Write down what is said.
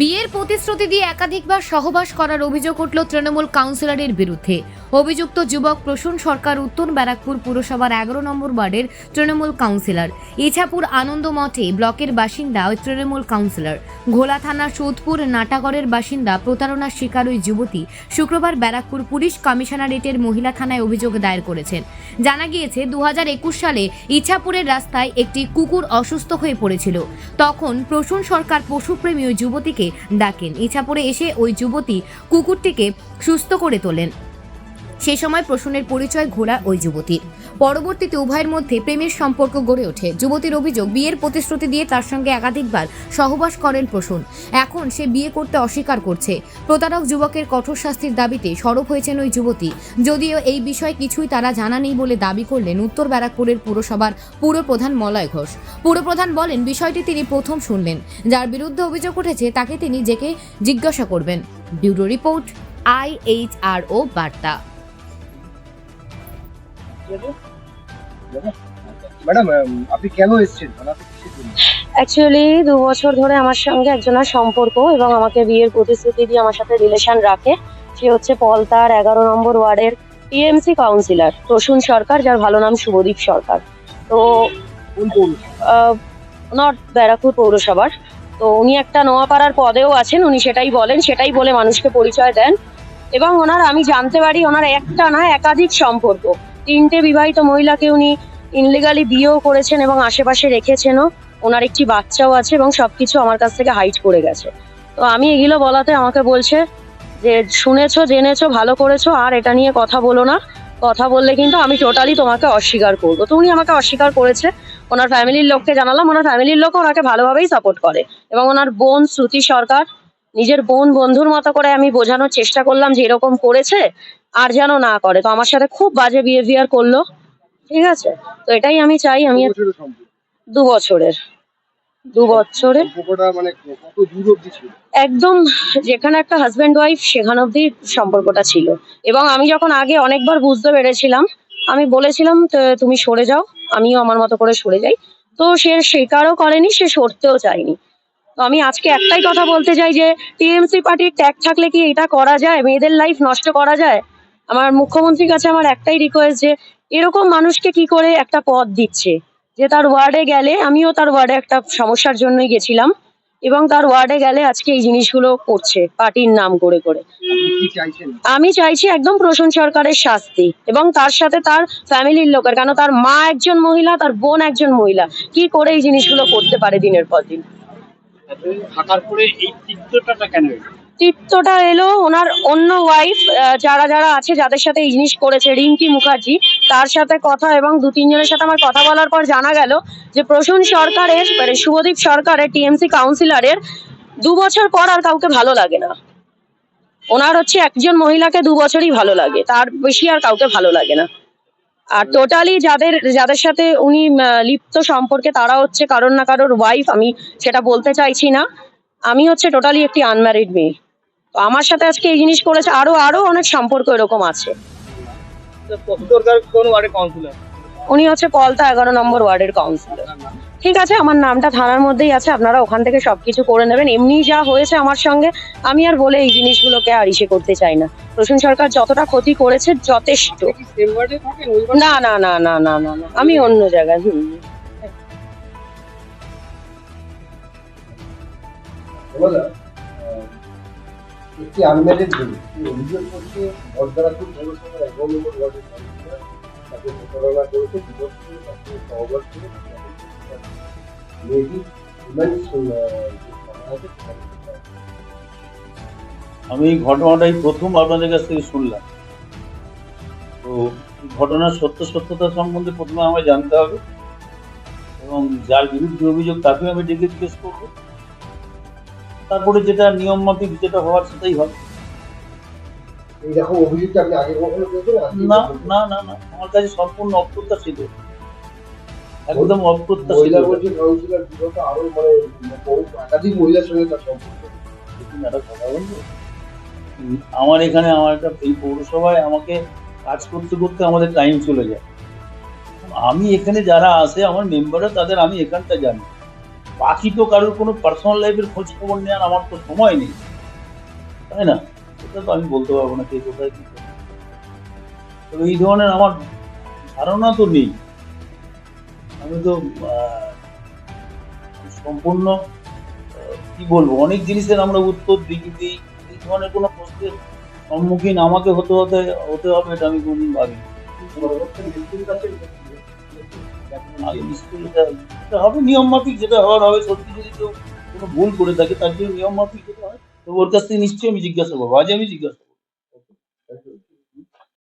বিয়ের প্রতিশ্রুতি দিয়ে একাধিকবার সহবাস করার অভিযোগ উঠল তৃণমূল কাউন্সিলরের বিরুদ্ধে। অভিযুক্ত যুবক প্রসূন সরকার উত্তর ব্যারাকপুর পুরসভার এগারো নম্বর ওয়ার্ডের তৃণমূল কাউন্সিলর। ইছাপুর আনন্দ মঠে ব্লকের বাসিন্দা ওই তৃণমূল কাউন্সিলর। ঘোলা থানার সোদপুর নাটাগড়ের বাসিন্দা প্রতারণার শিকার ওই যুবতী শুক্রবার ব্যারাকপুর পুলিশ কমিশনারেটের মহিলা থানায় অভিযোগ দায়ের করেছেন। জানা গিয়েছে দু হাজার একুশ সালে ইছাপুরের রাস্তায় একটি কুকুর অসুস্থ হয়ে পড়েছিল। তখন প্রসূন সরকার পশুপ্রেমী ওই যুবতীকে ডাকেন। ইছাপুরে এসে ওই যুবতী কুকুরটিকে সুস্থ করে তোলেন। সে সময় প্রসূনের পরিচয় ঘোরা ওই যুবতীর। পরবর্তীতে উভয়ের মধ্যে প্রেমের সম্পর্ক গড়ে ওঠে। যুবতীর অভিযোগ, বিয়ের প্রতিশ্রুতি দিয়ে তার সঙ্গে একাধিকবার সহবাস করেন প্রসূন। এখন সে বিয়ে করতে অস্বীকার করছে। প্রতারক যুবকের কঠোর শাস্তির দাবিতে সরব হয়েছেন ওই যুবতী। যদিও এই বিষয়ে কিছুই তারা জানা নেই বলে দাবি করলেন উত্তর ব্যারাকপুরের পুরসভার পুরপ্রধান মলয় ঘোষ। পুরপ্রধান বলেন, বিষয়টি তিনি প্রথম শুনলেন। যার বিরুদ্ধে অভিযোগ উঠেছে, তাকে তিনি জেকে জিজ্ঞাসা করবেন। ব্যুরো রিপোর্ট, আইএইচআরও বার্তা। ম্যাডাম আপনি কেন এসেছেন? অ্যাকচুয়ালি দু বছর ধরে আমার সঙ্গে একজনের সম্পর্ক এবং আমাকে বিয়ের প্রতিশ্রুতি দিয়ে আমার সাথে রিলেশন রাখে। সে হচ্ছে পলতার এগারো নম্বর ওয়ার্ডের টিএমসি কাউন্সিলর প্রসূন সরকার যার ভালো নাম শুভদীপ সরকার। তো নর্থ ব্যারাকপুর পৌরসভার। তো উনি একটা নোয়াপাড়ার পদেও আছেন উনি সেটাই বলেন সেটাই বলে মানুষকে পরিচয় দেন। এবং ওনার আমি জানতে পারি ওনার একটা না একাধিক সম্পর্ক। তিনটে বিবাহিত মহিলাকে উনি ইনলিগালি বিয়েও করেছেন এবং আশেপাশে রেখেছেনও। ওনার একটি বাচ্চাও আছে এবং সবকিছু আমার কাছ থেকে হাইট করে গেছে। তো আমি এগুলো বলাতে আমাকে বলছে যে, শুনেছো, জেনেছো, ভালো করেছ, আর এটা নিয়ে কথা বলো না। কথা বললে কিন্তু আমি টোটালি তোমাকে অস্বীকার করব। তো উনি আমাকে অস্বীকার করেছে। ওনার ফ্যামিলির লোককে জানালাম। ওনার ফ্যামিলির লোক ওনাকে ভালোভাবেই সাপোর্ট করে এবং ওনার বোন শ্রুতি সরকার, নিজের বোন বন্ধুর মতো করে আমি বোঝানোর চেষ্টা করলাম যে এরকম করেছে। আর যেন না করে। তো আমার সাথে খুব বাজে বিহেভিয়ার করল। ঠিক আছে? তো এটাই আমি চাই আমি দু বছরের দু বছরে মানে একদম যেখানে একটা হাজব্যান্ড ওয়াইফ সেখান অব্দি সম্পর্কটা ছিল। এবং আমি যখন আগে অনেকবার বুঝতে পেরেছিলাম আমি বলেছিলাম "তো- তুমি সরে যাও। আমিও আমার মতো করে সরে যাই। তো সে স্বীকারও করেনি সে সরতেও চায়নি। তো আমি আজকে একটাই কথা বলতে চাই যে টিএমসি পার্টির ট্যাগ থাকলে কি এটা করা যায়? মেয়েদের লাইফ নষ্ট করা যায়? আমার মুখ্যমন্ত্রীর কাছে আমার একটাই রিকোয়েস্ট যে এরকম মানুষকে কি করে একটা পদ দিচ্ছে? যে তার ওয়ার্ডে গেলে আমিও তার ওয়ার্ডে একটা সমস্যার জন্যই গেছিলাম এবং তার ওয়ার্ডে গেলে আজকে এই জিনিসগুলো করছে পার্টির নাম করে করে আমি চাইছি একদম প্রসূন সরকারের শাস্তি এবং তার সাথে তার ফ্যামিলির লোকের কেন তার মা একজন মহিলা তার বোন একজন মহিলা কি করে এই জিনিসগুলো করতে পারে দিনের পর দিন? থাকার পরে এই তিক্ততাটা কেন তৃপ্তটা এলো ওনার অন্য ওয়াইফ যারা যারা আছে, যাদের সাথে এই জিনিস করেছে, রিঙ্কি মুখার্জি, তার সাথে কথা এবং দু, তিনজনের সাথে আমার কথা বলার পর জানা গেল যে প্রসূন সরকারের মানে শুভদীপ সরকারের, টিএমসি কাউন্সিলরের দু বছর পর আর কাউকে ভালো লাগে না। ওনার হচ্ছে একজন মহিলাকে দু বছরই ভালো লাগে, তার বেশি আর কাউকে ভালো লাগে না। আর টোটালি যাদের যাদের সাথে উনি লিপ্ত সম্পর্কে, তারা হচ্ছে কারোর না কারোর ওয়াইফ আমি সেটা বলতে চাইছি না। আমি হচ্ছে টোটালি একটি আনম্যারিড মেয়ে। তো আমার সাথে আজকে এই জিনিস করেছে আরও আরও অনেক সম্পর্ক এরকম আছে। উনি হচ্ছে পলতা এগারো নম্বর ওয়ার্ডের কাউন্সিলর ঠিক আছে আমার নামটা থানার মধ্যেই আছে আপনারা ওখান থেকে সবকিছু করে নেবেন। এমনি যা হয়েছে আমার সঙ্গে আমি আর বলে এই জিনিসগুলোকে আর ইসে করতে চাই না। প্রসূন সরকার যতটা ক্ষতি করেছে যথেষ্ট? না না না না না না না আমি অন্য জায়গায় হুম। বলা। একটি আনম্যারিড মেয়ে অভিযোগ করছে এগারো নম্বর ওয়ার্ডের তাকে প্রতারণা করেছে তাকে সহবাস করে আমি এই ঘটনাটাই প্রথম আপনাদের কাছ থেকে শুনলাম। তো ঘটনার সত্য সত্যতা সম্বন্ধে প্রথমে আমায় জানতে হবে এবং যার বিরুদ্ধে অভিযোগ তাকেও আমি ডেকে জিজ্ঞেস করব। তারপরে যেটা নিয়ম মাফিক যেটা হওয়ার সেটাই হবে। না না না না আমার কাছে সম্পূর্ণ অপ্রত্যাশিত। একদম অপ্রত্যাশিত মানে আমার এখানে আমার একটা এই পৌরসভায় আমাকে কাজ করতে করতে আমাদের টাইম চলে যায়। আমি এখানে যারা আসে আমার মেম্বাররা তাদের আমি এখানটা জানি। বাকি তো কারোর কোনো পার্সোনাল লাইফের খোঁজ খবর নেওয়ার আমার তো সময় নেই। তাই না? এটা তো আমি বলতে পারব না কে কোথায় তবে এই ধরনের আমার ধারণা তো নেই। আমি তো সম্পূর্ণ কি বলব? অনেক জিনিসের আমরা উত্তর দিকে দিই এই ধরনের কোনো প্রশ্নের সম্মুখীন আমাকে হতে হতে হতে হবে এটা আমি কোনদিন ভাবি আগে হবে নিয়ম মাফিক যেটা হওয়ার হবে, সত্যি যদি কেউ কোনো ভুল করে থাকে, তার জন্য নিয়ম মাফিক যেটা হয়, তো ওর কাছ থেকে নিশ্চয়ই আমি জিজ্ঞাসা করব আজ আমি জিজ্ঞাসা।